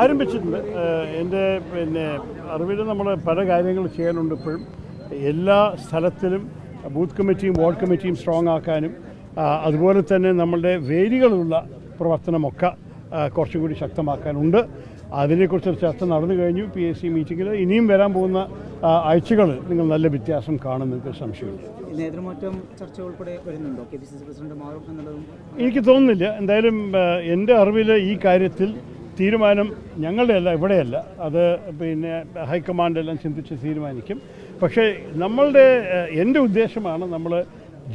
ആരംഭിച്ചിട്ടുണ്ട്. എന്റെ പിന്നെ അറിവിൽ നമ്മൾ പല കാര്യങ്ങൾ ചെയ്യാനുണ്ട് ഇപ്പോഴും. എല്ലാ സ്ഥലത്തിലും ബൂത്ത് കമ്മിറ്റിയും വാർഡ് കമ്മിറ്റിയും സ്ട്രോങ് ആക്കാനും അതുപോലെ തന്നെ നമ്മളുടെ വേദികളുള്ള പ്രവർത്തനമൊക്കെ കുറച്ചും കൂടി ശക്തമാക്കാനുണ്ട്. അതിനെക്കുറിച്ചൊരു ചർച്ച നടന്നു കഴിഞ്ഞു. പി എസ് സി മീറ്റിങ്ങിൽ ഇനിയും വരാൻ പോകുന്ന ആഴ്ചകൾ നിങ്ങൾ നല്ല വ്യത്യാസം കാണും നിങ്ങൾക്ക് സംശയമില്ല എനിക്ക് തോന്നുന്നില്ല. എന്തായാലും എന്റെ അറിവിൽ ഈ കാര്യത്തിൽ തീരുമാനം ഞങ്ങളുടെ അല്ല ഇവിടെയല്ല. അത് പിന്നെ ഹൈക്കമാൻഡ് എല്ലാം ചിന്തിച്ച് തീരുമാനിക്കും. പക്ഷേ നമ്മളുടെ എന്റെ ഉദ്ദേശമാണ് നമ്മൾ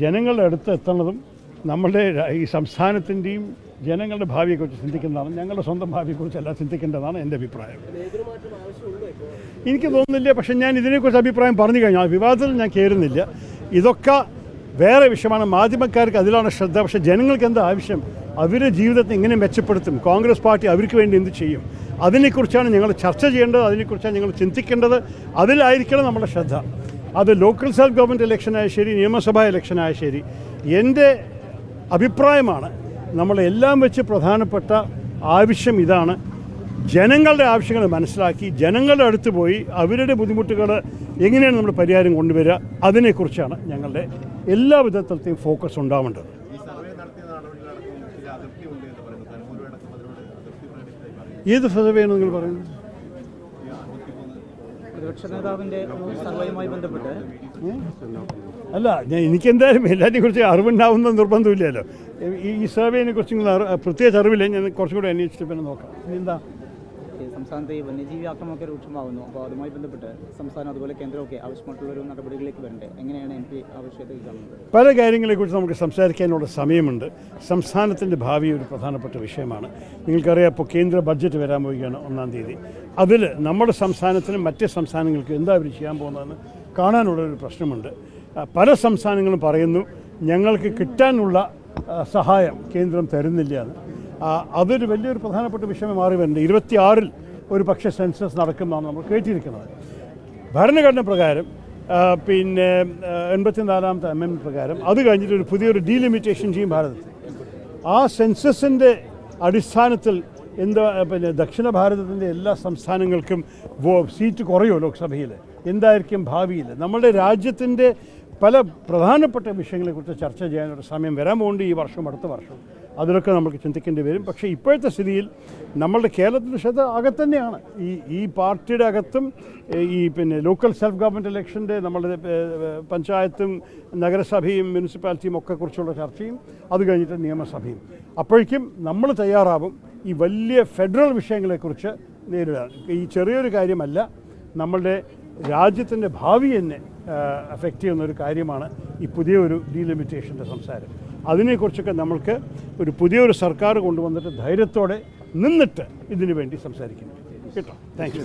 ജനങ്ങളുടെ അടുത്ത് എത്തുന്നതും നമ്മളുടെ ഈ സംസ്ഥാനത്തിന്റെയും ജനങ്ങളുടെ ഭാവിയെക്കുറിച്ച് ചിന്തിക്കുന്നതാണ് ഞങ്ങളുടെ സ്വന്തം ഭാവിയെക്കുറിച്ചല്ല ചിന്തിക്കേണ്ടതാണ് എന്റെ അഭിപ്രായം. എനിക്ക് തോന്നുന്നില്ല പക്ഷേ ഞാൻ ഇതിനെക്കുറിച്ച് അഭിപ്രായം പറഞ്ഞു കഴിഞ്ഞാൽ വിവാദത്തിൽ ഞാൻ കയറുന്നില്ല ഇതൊക്കെ വേറെ വിഷയമാണ്. മാധ്യമക്കാർക്ക് അതിലാണ് ശ്രദ്ധ. പക്ഷേ ജനങ്ങൾക്ക് എന്താ ആവശ്യം? അവരുടെ ജീവിതത്തെ എങ്ങനെ മെച്ചപ്പെടുത്തും? കോൺഗ്രസ് പാർട്ടി അവർക്ക് വേണ്ടി എന്ത് ചെയ്യും? അതിനെക്കുറിച്ചാണ് ഞങ്ങൾ ചർച്ച ചെയ്യേണ്ടത് അതിനെക്കുറിച്ചാണ് ഞങ്ങൾ ചിന്തിക്കേണ്ടത്. അതിലായിരിക്കണം നമ്മുടെ ശ്രദ്ധ. അത് ലോക്കൽ സെൽഫ് ഗവൺമെന്റ് ഇലക്ഷനായ ശരി നിയമസഭാ ഇലക്ഷനായ ശരി. എന്റെ അഭിപ്രായമാണ്. നമ്മളെല്ലാം വെച്ച് പ്രധാനപ്പെട്ട ആവശ്യം ഇതാണ്. ജനങ്ങളുടെ ആവശ്യങ്ങൾ മനസ്സിലാക്കി ജനങ്ങളുടെ അടുത്ത് പോയി അവരുടെ ബുദ്ധിമുട്ടുകൾ എങ്ങനെയാണ് നമ്മൾ പരിഹാരം കൊണ്ടുവരിക അതിനെക്കുറിച്ചാണ് ഞങ്ങളുടെ എല്ലാ വിധത്തിലത്തെയും ഫോക്കസ് ഉണ്ടാവേണ്ടത്. ഏത് സർവേയാണ് നിങ്ങൾ പറയുന്നത്? പ്രതിപക്ഷ നേതാവിന്റെ സർവേയുമായി ബന്ധപ്പെട്ട്? അല്ല ഞാൻ എനിക്കെന്തായാലും എല്ലാറ്റിനെ കുറിച്ച് അറിവുണ്ടാവുന്ന നിർബന്ധമില്ലല്ലോ. ഈ സർവേനെ കുറിച്ച് പ്രത്യേകിച്ച് അറിവില്ല ഞാൻ കുറച്ചും കൂടെ അന്വേഷിച്ചിട്ട് പിന്നെ നോക്കാം. എന്താ സംസ്ഥാനത്ത് ഈ വന്യജീവി ആക്രമണമൊക്കെ രൂക്ഷമാകുന്നു അപ്പോൾ അതുമായി ബന്ധപ്പെട്ട് സംസ്ഥാനം അതുപോലെ കേന്ദ്രമൊക്കെ ആവശ്യമായിട്ടുള്ള ഒരു നടപടികളിലേക്ക് വരണ്ടേ. എങ്ങനെയാണ് എം പി പല കാര്യങ്ങളെക്കുറിച്ച് നമുക്ക് സംസാരിക്കാനുള്ള സമയമുണ്ട്. സംസ്ഥാനത്തിന്റെ ഭാവി ഒരു പ്രധാനപ്പെട്ട വിഷയമാണ്. നിങ്ങൾക്കറിയാം ഇപ്പോൾ കേന്ദ്ര ബഡ്ജറ്റ് വരാൻ പോവുകയാണ് ഒന്നാം തീയതി. അതിൽ നമ്മുടെ സംസ്ഥാനത്തിനും മറ്റ് സംസ്ഥാനങ്ങൾക്കും എന്താ അവർ ചെയ്യാൻ പോകുന്നതെന്ന് കാണാനുള്ള ഒരു പ്രശ്നമുണ്ട് പല സംസ്ഥാനങ്ങളും പറയുന്നു ഞങ്ങൾക്ക് കിട്ടാനുള്ള സഹായം കേന്ദ്രം തരുന്നില്ല എന്ന്. അതൊരു വലിയൊരു പ്രധാനപ്പെട്ട വിഷയമായി മാറി വരുന്നുണ്ട്. ഇരുപത്തിയാറിൽ ഒരു പക്ഷേ സെൻസസ് നടക്കുമെന്നാണ് നമ്മൾ കേട്ടിരിക്കുന്നത്. ഭരണഘടന പ്രകാരം പിന്നെ എൺപത്തിനാലാമത്തെ അമെൻമെന്റ് പ്രകാരം അത് കഴിഞ്ഞിട്ട് ഒരു പുതിയൊരു ഡീലിമിറ്റേഷൻ ചെയ്യും ഭാരതത്തിൽ. ആ സെൻസസിന്റെ അടിസ്ഥാനത്തിൽ എന്താ പിന്നെ ദക്ഷിണ ഭാരതത്തിന്റെ എല്ലാ സംസ്ഥാനങ്ങൾക്കും സീറ്റ് കുറയോ ലോക്സഭയിൽ എന്തായിരിക്കും ഭാവിയിൽ നമ്മുടെ രാജ്യത്തിന്റെ പല പ്രധാനപ്പെട്ട വിഷയങ്ങളെക്കുറിച്ച് ചർച്ച ചെയ്യാനൊരു സമയം വരാൻ പോകുന്നുണ്ട് ഈ വർഷം അടുത്ത വർഷം. അതിലൊക്കെ നമുക്ക് ചിന്തിക്കേണ്ടി വരും. പക്ഷേ ഇപ്പോഴത്തെ സ്ഥിതിയിൽ നമ്മളുടെ കേരളത്തിന്റെ ശ്രദ്ധ അകത്തന്നെയാണ് ഈ ഈ പാർട്ടിയുടെ അകത്തും ഈ പിന്നെ ലോക്കൽ സെൽഫ് ഗവൺമെന്റ് ഇലക്ഷന്റെ നമ്മളുടെ പഞ്ചായത്തും നഗരസഭയും മുനിസിപ്പാലിറ്റിയും ഒക്കെ കുറിച്ചുള്ള ചർച്ചയും അത് കഴിഞ്ഞിട്ട് നിയമസഭയും. അപ്പോഴേക്കും നമ്മൾ തയ്യാറാവും ഈ വലിയ ഫെഡറൽ വിഷയങ്ങളെക്കുറിച്ച് നേരിടാൻ. ഈ ചെറിയൊരു കാര്യമല്ല നമ്മളുടെ രാജ്യത്തിന്റെ ഭാവി തന്നെ അഫക്റ്റ് ചെയ്യുന്ന ഒരു കാര്യമാണ് ഈ പുതിയൊരു ഡീലിമിറ്റേഷന്റെ സംസാരം. അതിനെക്കുറിച്ചൊക്കെ നമ്മൾക്ക് ഒരു പുതിയൊരു സർക്കാർ കൊണ്ടുവന്നിട്ട് ധൈര്യത്തോടെ നിന്നിട്ട് ഇതിനു വേണ്ടി സംസാരിക്കുന്നു. കേട്ടോ? Thank you